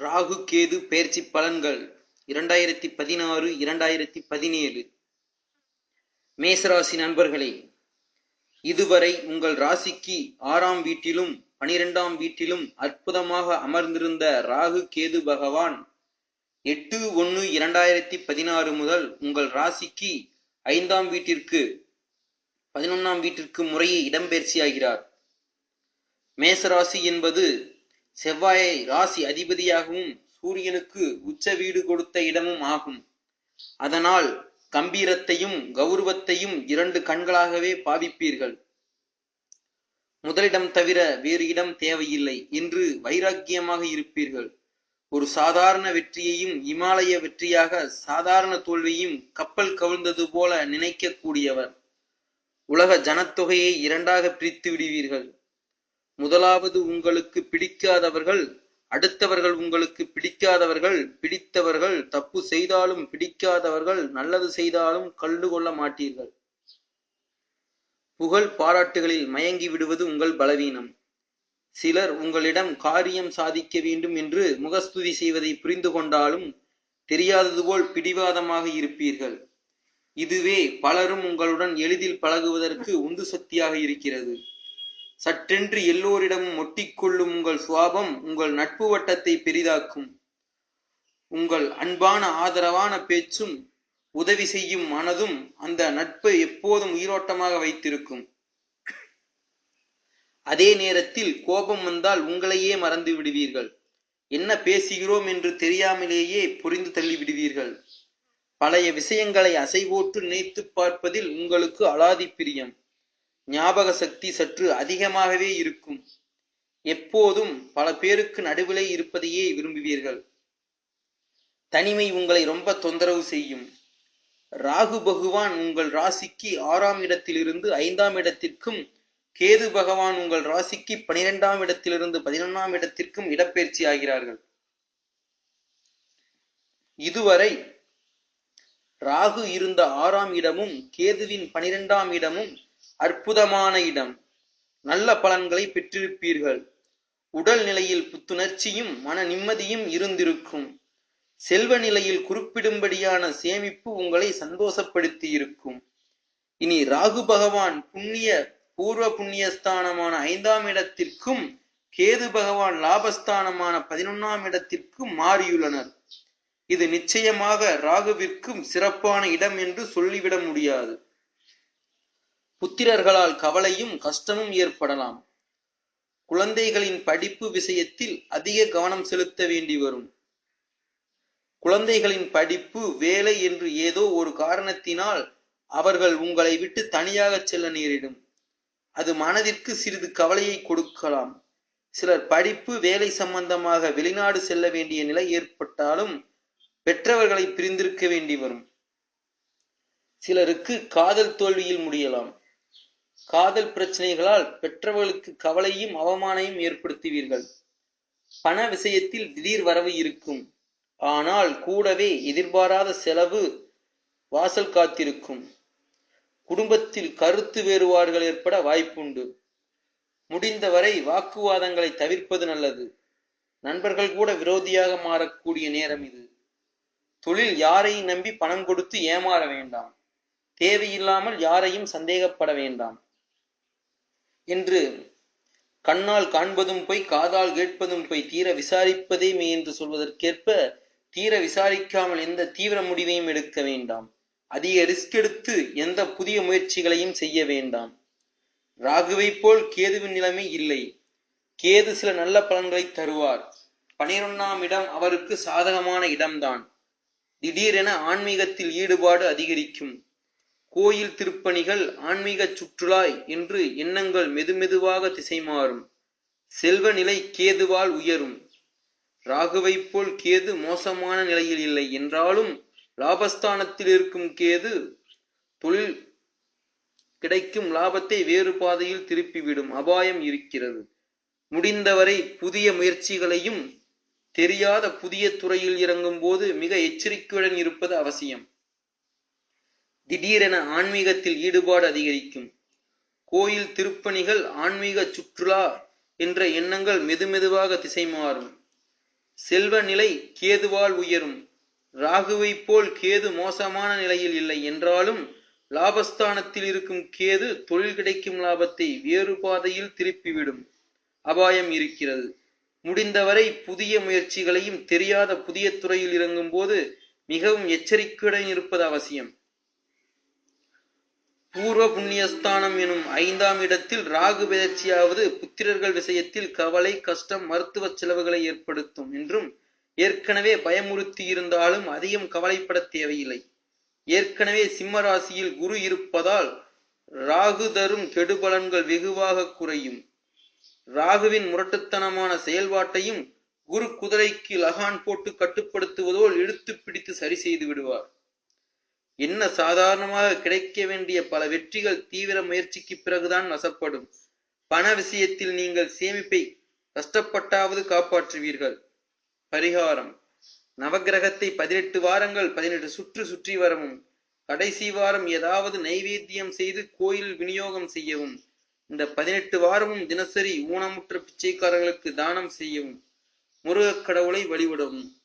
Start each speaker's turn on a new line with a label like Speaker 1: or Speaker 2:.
Speaker 1: ராகு கேது பெயர்ச்சி பலன்கள் இரண்டாயிரத்தி பதினாறு இரண்டாயிரத்தி பதினேழு. மேசராசி நண்பர்களே இதுவரை உங்கள் ராசிக்கு ஆறாம் வீட்டிலும் பனிரெண்டாம் வீட்டிலும் அற்புதமாக அமர்ந்திருந்த ராகு கேது பகவான் எட்டு ஒன்று இரண்டாயிரத்தி பதினாறு முதல் உங்கள் ராசிக்கு ஐந்தாம் வீட்டிற்கு பதினொன்னாம் வீட்டிற்கு முறையே இடம்பெயர்ச்சியாகிறார். மேசராசி என்பது செவ்வாயை ராசி அதிபதியாகவும் சூரியனுக்கு உச்ச வீடு கொடுத்த இடமும் ஆகும். அதனால் கம்பீரத்தையும் கௌரவத்தையும் இரண்டு கண்களாகவே பாவிப்பீர்கள். முதலிடம் தவிர வேறு இடம் தேவையில்லை என்று வைராக்கியமாக இருப்பீர்கள். ஒரு சாதாரண வெற்றியையும் இமாலய வெற்றியாக சாதாரண தோல்வியும் கப்பல் கவிழ்ந்தது போல நினைக்கக்கூடியவர். உலக ஜனத்தொகையை இரண்டாக பிரித்து விடுவீர்கள். முதலாவது உங்களுக்கு பிடிக்காதவர்கள் அடுத்தவர்கள் உங்களுக்கு பிடிக்காதவர்கள் பிடித்தவர்கள் தப்பு செய்தாலும் பிடிக்காதவர்கள் நல்லது செய்தாலும் கண்டு கொள்ள மாட்டீர்கள். புகழ் பாராட்டுகளில் மயங்கி விடுவது உங்கள் பலவீனம். சிலர் உங்களிடம் காரியம் சாதிக்க வேண்டும் என்று முகஸ்துதி செய்வதை புரிந்து கொண்டாலும் தெரியாதது போல் பிடிவாதமாக இருப்பீர்கள். இதுவே பலரும் உங்களுடன் எளிதில் பழகுவதற்கு உந்து சக்தியாக இருக்கிறது. சற்றென்று எல்லோரிடமும் ஒட்டிக்கொள்ளும் உங்கள் சுவாபம் உங்கள் நட்பு வட்டத்தை பெரிதாக்கும். உங்கள் அன்பான ஆதரவான பேச்சும் உதவி செய்யும் மனதும் அந்த நட்பை எப்போதும் உயிரோட்டமாக வைத்திருக்கும். அதே நேரத்தில் கோபம் வந்தால் உங்களையே மறந்து விடுவீர்கள். என்ன பேசுகிறோம் என்று தெரியாமலேயே புரிந்து தள்ளிவிடுவீர்கள் பழைய விஷயங்களை அசைவோட்டு நினைத்து பார்ப்பதில் உங்களுக்கு அலாதி பிரியம். ஞாபக சக்தி சற்று அதிகமாகவே இருக்கும். எப்போதும் பல பேருக்கு நடுவிலே இருப்பதையே விரும்புவீர்கள். தனிமை உங்களை ரொம்ப தொந்தரவு செய்யும். ராகு பகவான் உங்கள் ராசிக்கு ஆறாம் இடத்திலிருந்து ஐந்தாம் இடத்திற்கும் கேது பகவான் உங்கள் ராசிக்கு பனிரெண்டாம் இடத்திலிருந்து பதினொன்றாம் இடத்திற்கும் இடப்பெயர்ச்சி ஆகிறார்கள். இதுவரை ராகு இருந்த ஆறாம் இடமும் கேதுவின் பனிரெண்டாம் இடமும் அற்புதமான இடம். நல்ல பலன்களை பெற்றிருப்பீர்கள். உடல் நிலையில் புத்துணர்ச்சியும் மன நிம்மதியும் இருந்திருக்கும். செல்வ நிலையில் குறிப்பிடும்படியான சேமிப்பு உங்களை சந்தோஷப்படுத்தி இருக்கும் இனி ராகு பகவான் புண்ணிய பூர்வ புண்ணியஸ்தானமான ஐந்தாம் இடத்திற்கும் கேது பகவான் லாபஸ்தானமான பதினொன்னாம் இடத்திற்கும் மாறியுள்ளனர். இது நிச்சயமாக ராகுவிற்கும் சிறப்பான இடம் என்று சொல்லிவிட முடியாது. புத்திரர்களால் கவலையும் கஷ்டமும் ஏற்படலாம். குழந்தைகளின் படிப்பு விஷயத்தில் அதிக கவனம் செலுத்த வேண்டி வரும். குழந்தைகளின் படிப்பு வேலை என்று ஏதோ ஒரு காரணத்தினால் அவர்கள் உங்களை விட்டு தனியாக செல்ல நேரிடும். அது மனதிற்கு சிறிது கவலையை கொடுக்கலாம். சிலர் படிப்பு வேலை சம்பந்தமாக வெளிநாடு செல்ல வேண்டிய நிலை ஏற்பட்டாலும் பெற்றவர்களை பிரிந்திருக்க வேண்டி வரும். சிலருக்கு காதல் தோல்வியில் முடியலாம். காதல் பிரச்சனைகளால் பெற்றவர்களுக்கு கவலையும் அவமானையும் ஏற்படுத்துவீர்கள். பண விஷயத்தில் திடீர் வரவு இருக்கும். ஆனால் கூடவே எதிர்பாராத செலவு வாசல் காத்திருக்கும். குடும்பத்தில் கருத்து வேறுபாடுகள் ஏற்பட வாய்ப்புண்டு. முடிந்தவரை வாக்குவாதங்களை தவிர்ப்பது நல்லது. நண்பர்கள் கூட விரோதியாக மாறக்கூடிய நேரம் இது. தொழில் யாரையும் நம்பி பணம் கொடுத்து ஏமாற வேண்டாம். தேவையில்லாமல் யாரையும் சந்தேகப்பட வேண்டாம். என்று கண்ணால் காண்பதும் போய் காதால் கேட்பதும் போய் தீர விசாரிப்பதே மெய் என்று சொல்வதற்கேற்ப தீர விசாரிக்காமல் எந்த தீவிர முடிவையும் எடுக்க வேண்டாம். அதிக ரிஸ்க் எடுத்து எந்த புதிய முயற்சிகளையும் செய்ய வேண்டாம். ராகுவை போல் கேதுவின் நிலைமை இல்லை. கேது சில நல்ல பலன்களை தருவார். பனிரெண்டாம் இடம் அவருக்கு சாதகமான இடம்தான். திடீரென ஆன்மீகத்தில் ஈடுபாடு அதிகரிக்கும். கோயில் திருப்பணிகள் ஆன்மீக சுற்றுலா என்று எண்ணங்கள் மெதுமெதுவாக திசை மாறும் செல்வ நிலை கேதுவால் உயரும். ராகுவை போல் கேது மோசமான நிலையில் இல்லை என்றாலும் லாபஸ்தானத்தில் இருக்கும் கேது தொழில் கிடைக்கும் லாபத்தை வேறு பாதையில் திருப்பிவிடும் அபாயம் இருக்கிறது. முடிந்தவரை புதிய முயற்சிகளையும் தெரியாத புதிய துறையில் இறங்கும் போது மிக எச்சரிக்கையுடன் இருப்பது அவசியம். திடீரென ஆன்மீகத்தில் ஈடுபாடு அதிகரிக்கும். கோயில் திருப்பணிகள் ஆன்மீக சுற்றுலா என்ற எண்ணங்கள் மெதுமெதுவாக திசை மாறும். செல்வ நிலை கேதுவால் உயரும். ராகுவை போல் கேது மோசமான நிலையில் இல்லை என்றாலும் லாபஸ்தானத்தில் இருக்கும் கேது தொழில் கிடைக்கும் லாபத்தை வேறு பாதையில் திருப்பிவிடும். அபாயம் இருக்கிறது. முடிந்தவரை புதிய முயற்சிகளையும் தெரியாத புதிய துறையில் இறங்கும் போது மிகவும் எச்சரிக்கையுடன் இருப்பது அவசியம். பூர்வ புண்ணியஸ்தானம் எனும் ஐந்தாம் இடத்தில் ராகு பெயர்ச்சியாவது புத்திரர்கள் விஷயத்தில் கவலை கஷ்டம் மருத்துவ செலவுகளை ஏற்படுத்தும் என்றும் ஏற்கனவே பயமுறுத்தி இருந்தாலும் அதிகம் கவலைப்பட தேவையில்லை. ஏற்கனவே சிம்ம ராசியில் குரு இருப்பதால் ராகு தரும் கெடுபலன்கள் வெகுவாக குறையும். ராகுவின் முரட்டுத்தனமான செயல்பாட்டையும் குரு குதிரைக்கு லகான் போட்டு கட்டுப்படுத்துவதோல் இழுத்து பிடித்து சரி செய்து விடுவார். என்ன சாதாரணமாக கிடைக்க வேண்டிய பல வெற்றிகள் தீவிர முயற்சிக்கு பிறகுதான் நசப்படும். பண விஷயத்தில் நீங்கள் சேமிப்பை கஷ்டப்பட்டாவது காப்பாற்றுவீர்கள். பரிகாரம். நவகிரகத்தை பதினெட்டு வாரங்கள் பதினெட்டு சுற்று சுற்றி வரவும் கடைசி வாரம் ஏதாவது நைவேத்தியம் செய்து கோயில் விநியோகம் செய்யவும் இந்த பதினெட்டு வாரமும் தினசரி ஊனமுற்ற பிச்சைக்காரர்களுக்கு தானம் செய்யவும் முருகக் கடவுளை வழிபடவும்.